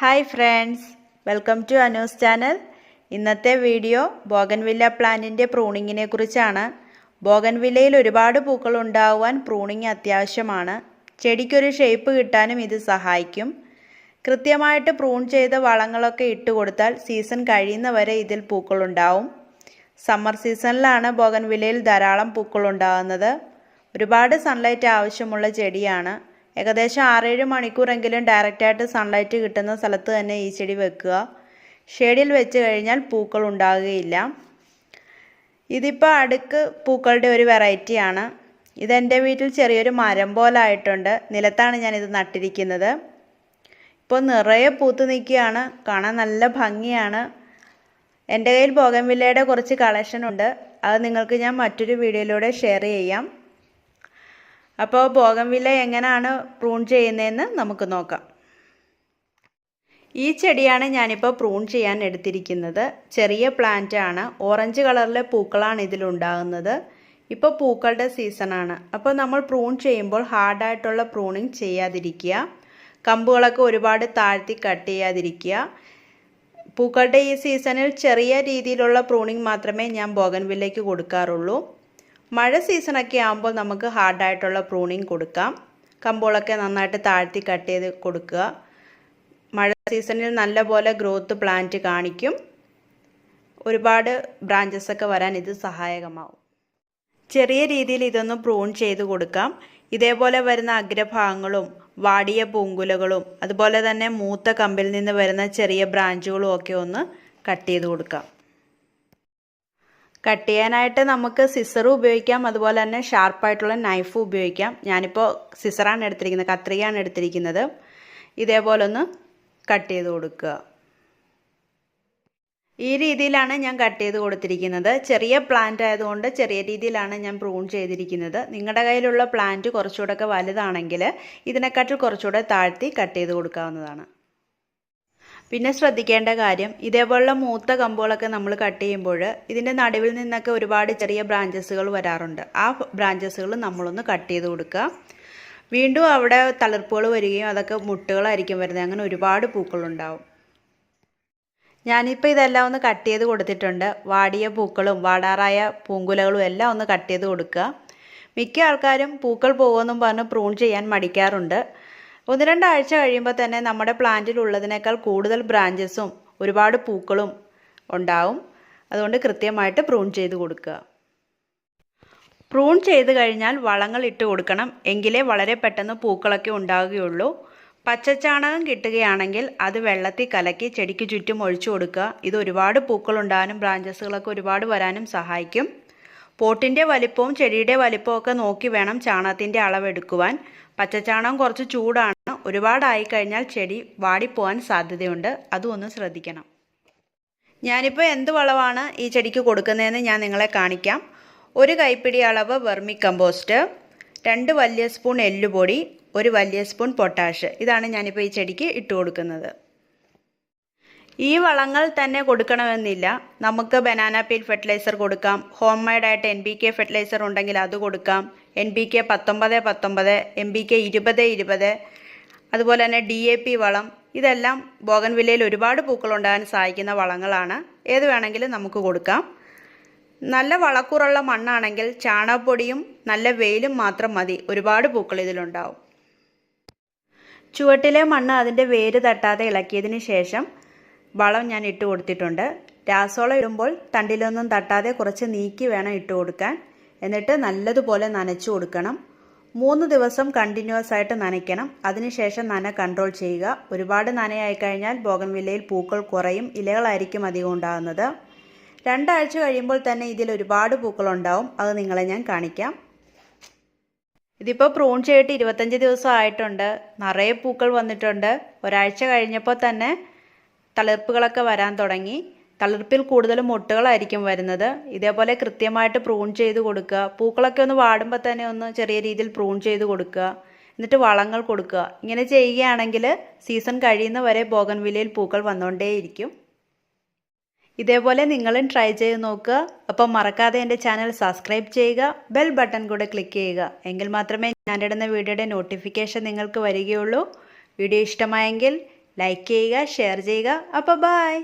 Hi friends welcome to Anu's channel. ഇന്നത്തെ video bougainvillea പ്ലാന്റിന്റെ പ്രൂണിങ്ങിനെ കുറിച്ചാണ്. ബോഗൻവില്ലയിൽ ഒരുപാട് പൂക്കൾ ഉണ്ടാവാൻ പ്രൂണിങ് അത്യാവശ്യമാണ്. ചെടിക്കൊരു ഷേപ്പ് കിട്ടാനും ഇത് സഹായിക്കും. കൃത്യമായിട്ട് പ്രൂൺ ചെയ്ത വളങ്ങളൊക്കെ ഇട്ട് കൊടുത്താൽ സീസൺ കഴിയുന്നവരെ ഇതിൽ പൂക്കളുണ്ടാവും സമ്മർ സീസണിലാണ് ബോഗൻവില്ലയിൽ ധാരാളം പൂക്കളുണ്ടാകുന്നത് ഒരുപാട് സൺലൈറ്റ് ആവശ്യമുള്ള ചെടിയാണ്. ഏകദേശം ആറേഴ് മണിക്കൂറെങ്കിലും ഡയറക്റ്റായിട്ട് സൺലൈറ്റ് കിട്ടുന്ന സ്ഥലത്ത് തന്നെ ഈ ചെടി വെക്കുക. ഷെയ്ഡിൽ വെച്ച് കഴിഞ്ഞാൽ പൂക്കൾ ഉണ്ടാകുകയില്ല. ഇതിപ്പോൾ അടുക്ക് പൂക്കളുടെ ഒരു വെറൈറ്റിയാണ് ഇതെന്റെ വീട്ടിൽ ചെറിയൊരു മരം പോലെ ആയിട്ടുണ്ട്. നിലത്താണ് ഞാനിത് നട്ടിരിക്കുന്നത്. ഇപ്പോൾ നിറയെ പൂത്ത് നിൽക്കുകയാണ്. കാണാൻ നല്ല ഭംഗിയാണ്. എന്റെ കയ്യിൽ ബോഗൻവില്ലയുടെ കുറച്ച് കളക്ഷൻ ഉണ്ട്. അത് നിങ്ങൾക്ക് ഞാൻ മറ്റൊരു വീഡിയോയിലൂടെ ഷെയർ ചെയ്യാം. അപ്പോൾ ബോഗൻവില്ല എങ്ങനെയാണ് പ്രൂൺ ചെയ്യുന്നതെന്ന് നമുക്ക് നോക്കാം. ഈ ചെടിയാണ് ഞാനിപ്പോൾ പ്രൂൺ ചെയ്യാൻ എടുത്തിരിക്കുന്നത്. ചെറിയ പ്ലാന്റ് ആണ്. ഓറഞ്ച് കളറിലെ പൂക്കളാണ് ഇതിലുണ്ടാകുന്നത്. ഇപ്പോൾ പൂക്കളുടെ സീസണാണ് അപ്പോൾ നമ്മൾ പ്രൂൺ ചെയ്യുമ്പോൾ ഹാർഡായിട്ടുള്ള പ്രൂണിങ് ചെയ്യാതിരിക്കുക. കമ്പുകളൊക്കെ ഒരുപാട് താഴ്ത്തി കട്ട് ചെയ്യാതിരിക്കുക. പൂക്കളുടെ ഈ സീസണിൽ ചെറിയ രീതിയിലുള്ള പ്രൂണിങ് മാത്രമേ ഞാൻ ബോഗൻവില്ലയ്ക്ക് കൊടുക്കാറുള്ളൂ. മഴ സീസണൊക്കെ ആകുമ്പോൾ നമുക്ക് ഹാർഡായിട്ടുള്ള പ്രൂണിങ് കൊടുക്കാം. കമ്പോളൊക്കെ നന്നായിട്ട് താഴ്ത്തി കട്ട് ചെയ്ത് കൊടുക്കുക. മഴ സീസണിൽ നല്ലപോലെ ഗ്രോത്ത് പ്ലാന്റ് കാണിക്കും. ഒരുപാട് ബ്രാഞ്ചസ് ഒക്കെ വരാൻ ഇത് സഹായകമാവും. ചെറിയ രീതിയിൽ ഇതൊന്ന് പ്രൂൺ ചെയ്ത് കൊടുക്കാം. ഇതേപോലെ വരുന്ന അഗ്രഭാഗങ്ങളും വാടിയ പൂങ്കുലകളും അതുപോലെ തന്നെ മൂത്ത കമ്പിൽ നിന്ന് വരുന്ന ചെറിയ ബ്രാഞ്ചുകളും ഒക്കെ ഒന്ന് കട്ട് ചെയ്ത് കൊടുക്കാം. കട്ട് ചെയ്യാനായിട്ട് നമുക്ക് സിസറും ഉപയോഗിക്കാം അതുപോലെ തന്നെ ഷാർപ്പായിട്ടുള്ള നൈഫും ഉപയോഗിക്കാം. ഞാനിപ്പോൾ സിസറാണ് എടുത്തിരിക്കുന്നത് കത്രികയാണ് എടുത്തിരിക്കുന്നത്. ഇതേപോലെ ഒന്ന് കട്ട് ചെയ്ത് കൊടുക്കുക. ഈ രീതിയിലാണ് ഞാൻ കട്ട് ചെയ്ത് കൊടുത്തിരിക്കുന്നത്. ചെറിയ പ്ലാന്റ് ആയതുകൊണ്ട് ചെറിയ രീതിയിലാണ് ഞാൻ പ്രൂൺ ചെയ്തിരിക്കുന്നത്. നിങ്ങളുടെ കയ്യിലുള്ള പ്ലാന്റ് കുറച്ചുകൂടെ ഒക്കെ വലുതാണെങ്കിൽ ഇതിനെക്കാട്ടിൽ കുറച്ചുകൂടെ താഴ്ത്തി കട്ട് ചെയ്ത് കൊടുക്കാവുന്നതാണ്. പിന്നെ ശ്രദ്ധിക്കേണ്ട കാര്യം ഇതേപോലുള്ള മൂത്ത കമ്പുകളൊക്കെ നമ്മൾ കട്ട് ചെയ്യുമ്പോൾ ഇതിന്റെ നടുവിൽ നിന്നൊക്കെ ഒരുപാട് ചെറിയ ബ്രാഞ്ചസുകൾ വരാറുണ്ട്. ആ ബ്രാഞ്ചസുകൾ നമ്മളൊന്ന് കട്ട് ചെയ്ത് കൊടുക്കുക. വീണ്ടും അവിടെ തളിർപ്പുകൾ വരികയും അതൊക്കെ മുട്ടുകളായിരിക്കും വരുന്നത്. അങ്ങനെ ഒരുപാട് പൂക്കളുണ്ടാവും ഞാനിപ്പോൾ ഇതെല്ലാം ഒന്ന് കട്ട് ചെയ്ത് കൊടുത്തിട്ടുണ്ട്. വാടിയ പൂക്കളും വാടാറായ പൂങ്കുലകളും എല്ലാം ഒന്ന് കട്ട് ചെയ്ത് കൊടുക്കുക. മിക്ക ആൾക്കാരും പൂക്കൾ പോകുമെന്നും പറഞ്ഞ് പ്രൂൺ ചെയ്യാൻ മടിക്കാറുണ്ട്. ഒന്ന് രണ്ടാഴ്ച കഴിയുമ്പോൾ തന്നെ നമ്മുടെ പ്ലാന്റിൽ ഉള്ളതിനേക്കാൾ കൂടുതൽ ബ്രാഞ്ചസും ഒരുപാട് പൂക്കളും ഉണ്ടാവും. അതുകൊണ്ട് കൃത്യമായിട്ട് പ്രൂൺ ചെയ്ത് കൊടുക്കുക. പ്രൂൺ ചെയ്ത് കഴിഞ്ഞാൽ വളങ്ങൾ ഇട്ട് കൊടുക്കണം. എങ്കിലേ വളരെ പെട്ടെന്ന് പൂക്കളൊക്കെ ഉണ്ടാവുകയുള്ളൂ പച്ചച്ചാണകം കിട്ടുകയാണെങ്കിൽ അത് വെള്ളത്തിൽ കലക്കി ചെടിക്ക് ചുറ്റും ഒഴിച്ചു കൊടുക്കുക. ഇത് ഒരുപാട് പൂക്കളുണ്ടാകാനും ബ്രാഞ്ചസുകളൊക്കെ ഒരുപാട് വരാനും സഹായിക്കും. പോട്ടിന്റെ വലിപ്പവും ചെടിയുടെ വലിപ്പവും ഒക്കെ നോക്കി വേണം ചാണകത്തിന്റെ അളവെടുക്കുവാൻ പച്ചച്ചാണകം കുറച്ച് ചൂടാണ്. ഒരുപാടായി കഴിഞ്ഞാൽ ചെടി വാടിപ്പോവാൻ സാധ്യതയുണ്ട്. അതും ഒന്ന് ശ്രദ്ധിക്കണം. ഞാനിപ്പോൾ എന്ത് വളമാണ് ഈ ചെടിക്ക് കൊടുക്കുന്നതെന്ന് ഞാൻ നിങ്ങളെ കാണിക്കാം. ഒരു കൈപ്പിടി അളവ് വെർമി കമ്പോസ്റ്റ് രണ്ട് വലിയ സ്പൂൺ എല്ലുപൊടി ഒരു വലിയ സ്പൂൺ പൊട്ടാഷ്. ഇതാണ് ഞാനിപ്പോൾ ഈ ചെടിക്ക് ഇട്ട് കൊടുക്കുന്നത്. ഈ വളങ്ങൾ തന്നെ കൊടുക്കണമെന്നില്ല. നമുക്ക് ബനാന പീൽ ഫെർട്ടിലൈസർ കൊടുക്കാം. ഹോം മെയ്ഡായിട്ട് എൻ ബി കെ ഫെർട്ടിലൈസർ ഉണ്ടെങ്കിൽ അത് കൊടുക്കാം. എൻ ബി കെ പത്തൊമ്പത് പത്തൊമ്പത് എം ബി കെ ഇരുപത് ഇരുപത് അതുപോലെ തന്നെ ഡി എ പി വളം. ഇതെല്ലാം ബോഗൻവില്ലയിൽ ഒരുപാട് പൂക്കൾ പൂക്കളുണ്ടാകാൻ സഹായിക്കുന്ന വളങ്ങളാണ്. ഏത് വേണമെങ്കിലും നമുക്ക് കൊടുക്കാം. നല്ല വളക്കൂറുള്ള മണ്ണാണെങ്കിൽ ചാണകപ്പൊടിയും നല്ല വെയിലും മാത്രം മതി. ഒരുപാട് പൂക്കൾ ഇതിലുണ്ടാവും. ചുവട്ടിലെ മണ്ണ് അതിന്റെ വേര് തട്ടാതെ ഇളക്കിയതിന് ശേഷം വളം ഞാൻ ഇട്ട് കൊടുത്തിട്ടുണ്ട്. രാസവളം ഇടുമ്പോൾ തണ്ടിലൊന്നും തട്ടാതെ കുറച്ച് നീക്കി വേണം ഇട്ട് കൊടുക്കാൻ. എന്നിട്ട് നല്ലതുപോലെ നനച്ചു കൊടുക്കണം. മൂന്ന് ദിവസം കണ്ടിന്യൂസ് ആയിട്ട് നനയ്ക്കണം. അതിനുശേഷം നന കൺട്രോൾ ചെയ്യുക. ഒരുപാട് നനയായി കഴിഞ്ഞാൽ ബോഗൻവില്ലയിൽ പൂക്കൾ കുറയും. ഇലകളായിരിക്കും അധികം ഉണ്ടാകുന്നത്. രണ്ടാഴ്ച കഴിയുമ്പോൾ തന്നെ ഇതിൽ ഒരുപാട് പൂക്കളുണ്ടാവും. അത് നിങ്ങളെ ഞാൻ കാണിക്കാം. ഇതിപ്പോൾ പ്രൂൺ ചെയ്തിട്ട് ഇരുപത്തഞ്ച് ദിവസം ആയിട്ടുണ്ട്. നിറയെ പൂക്കൾ വന്നിട്ടുണ്ട്. ഒരാഴ്ച കഴിഞ്ഞപ്പോൾ തന്നെ തളിർപ്പുകളൊക്കെ വരാൻ തുടങ്ങി. തളിർപ്പിൽ കൂടുതലും മുട്ടുകളായിരിക്കും വരുന്നത്. ഇതേപോലെ കൃത്യമായിട്ട് പ്രൂൺ ചെയ്ത് കൊടുക്കുക. പൂക്കളൊക്കെ ഒന്ന് വാടുമ്പോൾ തന്നെ ഒന്ന് ചെറിയ രീതിയിൽ പ്രൂൺ ചെയ്ത് കൊടുക്കുക. എന്നിട്ട് വളങ്ങൾ കൊടുക്കുക. ഇങ്ങനെ ചെയ്യുകയാണെങ്കിൽ സീസൺ കഴിയുന്ന വരെ ബോഗൻവില്ലയിൽ പൂക്കൾ വന്നുകൊണ്ടേയിരിക്കും ഇതേപോലെ നിങ്ങളും ട്രൈ ചെയ്ത് നോക്കുക. അപ്പം മറക്കാതെ എന്റെ ചാനൽ സബ്സ്ക്രൈബ് ചെയ്യുക. ബെൽ ബട്ടൺ കൂടെ ക്ലിക്ക് ചെയ്യുക. എങ്കിൽ മാത്രമേ ഞാനിടുന്ന വീഡിയോയുടെ നോട്ടിഫിക്കേഷൻ നിങ്ങൾക്ക് വരികയുള്ളൂ. വീഡിയോ ഇഷ്ടമായെങ്കിൽ ലൈക്ക് ചെയ്യുക ഷെയർ ചെയ്യുക. അപ്പോൾ ബായ്